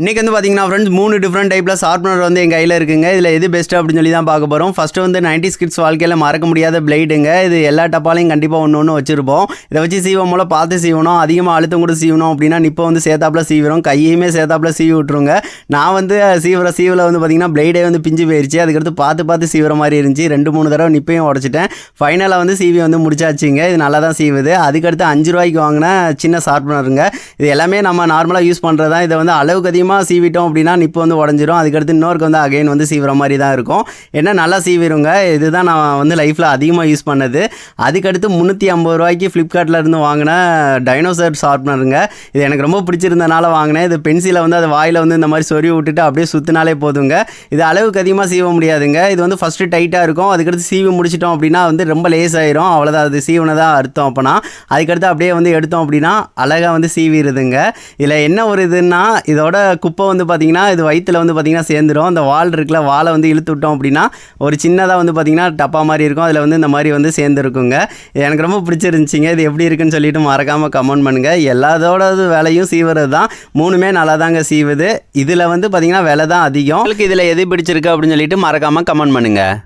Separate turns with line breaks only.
இன்றைக்கி வந்து பார்த்தீங்கன்னா ஃப்ரெண்ட்ஸ் மூணு டிஃப்ரெண்ட் டைப்பில் ஷார்ப்னர் வந்து எங்கள் கையில் இருக்குங்க. இதில் எது பெஸ்ட் அப்படின்னு சொல்லி தான் பார்க்க போகிறோம் ஃபஸ்ட்டு வந்து 90s கிட்ஸ் வாழ்க்கையில் மறக்க முடியாத பிளேடுங்க இது எல்லா டப்பாலையும் கண்டிப்பாக ஒன்று ஒன்று வச்சுருப்போம். இதை வச்சு சீவம் மூலம் பார்த்து சீவணும். அதிகமாக அழுத்தம் கூட சீவணும் அப்படின்னா நிப்போ வந்து சேத்தாப்புல சீவிரும். கையுமே சேத்தாப்புல சீவி விட்ருங்க நான் வந்து சீவிர சீவில் வந்து பார்த்தீங்கன்னா பிளேடே வந்து பிஞ்சு போயிருச்சு. அதுக்கடுத்து பார்த்து பார்த்து சீவிர மாதிரி இருந்துச்சு. ரெண்டு மூணு தடவை நிப்பையும் உடச்சிட்டேன். ஃபைனலாக வந்து சீவி வந்து முடிச்சாச்சுங்க. இது நல்லா தான் சீவுது. அதுக்கடுத்து அஞ்சு ரூபாய்க்கு வாங்கின சின்ன ஷார்ப்னருங்க இது எல்லாமே நம்ம நார்மலாக யூஸ் பண்ணுறது தான் இதை வந்து அளவுக்கு அதிகமாக அதிகமாக சீவிட்டோம் அப்படின்னா நிப்பு வந்து உடஞ்சிரும். அதுக்கடுத்து இன்னொருக்கு வந்து அகைன் வந்து சீவிற மாதிரி தான் இருக்கும். என்ன நல்லா சீவிருங்க. இதுதான் நான் வந்து லைஃப்பில் அதிகமாக யூஸ் பண்ணது. அதுக்கடுத்து முந்நூற்றி ஐம்பது ரூபாய்க்கு ஃப்ளிப்கார்ட்டில் இருந்து வாங்கின டைனோசர் ஷார்ப்னருங்க இது எனக்கு ரொம்ப பிடிச்சிருந்தனால வாங்கினேன். இது பென்சிலை வந்து அது வாயில் வந்து இந்த மாதிரி சொருவி விட்டுட்டு அப்படியே சுற்றினாலே போதுங்க. இது அளவுக்கு அதிகமாக சீவ முடியாதுங்க. இது வந்து ஃபஸ்ட்டு டைட்டாக இருக்கும். அதுக்கடுத்து சீவி முடிச்சிட்டோம் அப்படின்னா வந்து ரொம்ப லேஸ் ஆயிரும். அவ்வளோதான் அது சீவனதான் அர்த்தம் அப்போனா. அதுக்கடுத்து அப்படியே வந்து எடுத்தோம் அப்படின்னா அழகாக வந்து சீவிடுதுங்க இதில் என்ன ஒரு இதுன்னா இதோட குப்பை வந்து பார்த்திங்கன்னா இது வயிற்றில் வந்து பார்த்திங்கன்னா சேர்ந்துடும் அந்த வால் இருக்குல்ல வாலை வந்து இழுத்து விட்டோம் அப்படின்னா ஒரு சின்னதாக வந்து பார்த்திங்கன்னா டப்பா மாதிரி இருக்கும். அதில் வந்து இந்த மாதிரி வந்து சேர்ந்துருக்குங்க. எனக்கு ரொம்ப பிடிச்சிருந்துச்சிங்க. இது எப்படி இருக்குன்னு சொல்லிட்டு மறக்காமல் கமெண்ட் பண்ணுங்கள் எல்லாத்தோடது வேலையும் சீவுறது தான். மூணுமே நல்லா தாங்க சீவுது. இதில் வந்து பார்த்திங்கன்னா விலை தான் அதிகம். உங்களுக்கு இதில் எது பிடிச்சிருக்கு அப்படின்னு சொல்லிட்டு மறக்காமல் கமெண்ட் பண்ணுங்கள்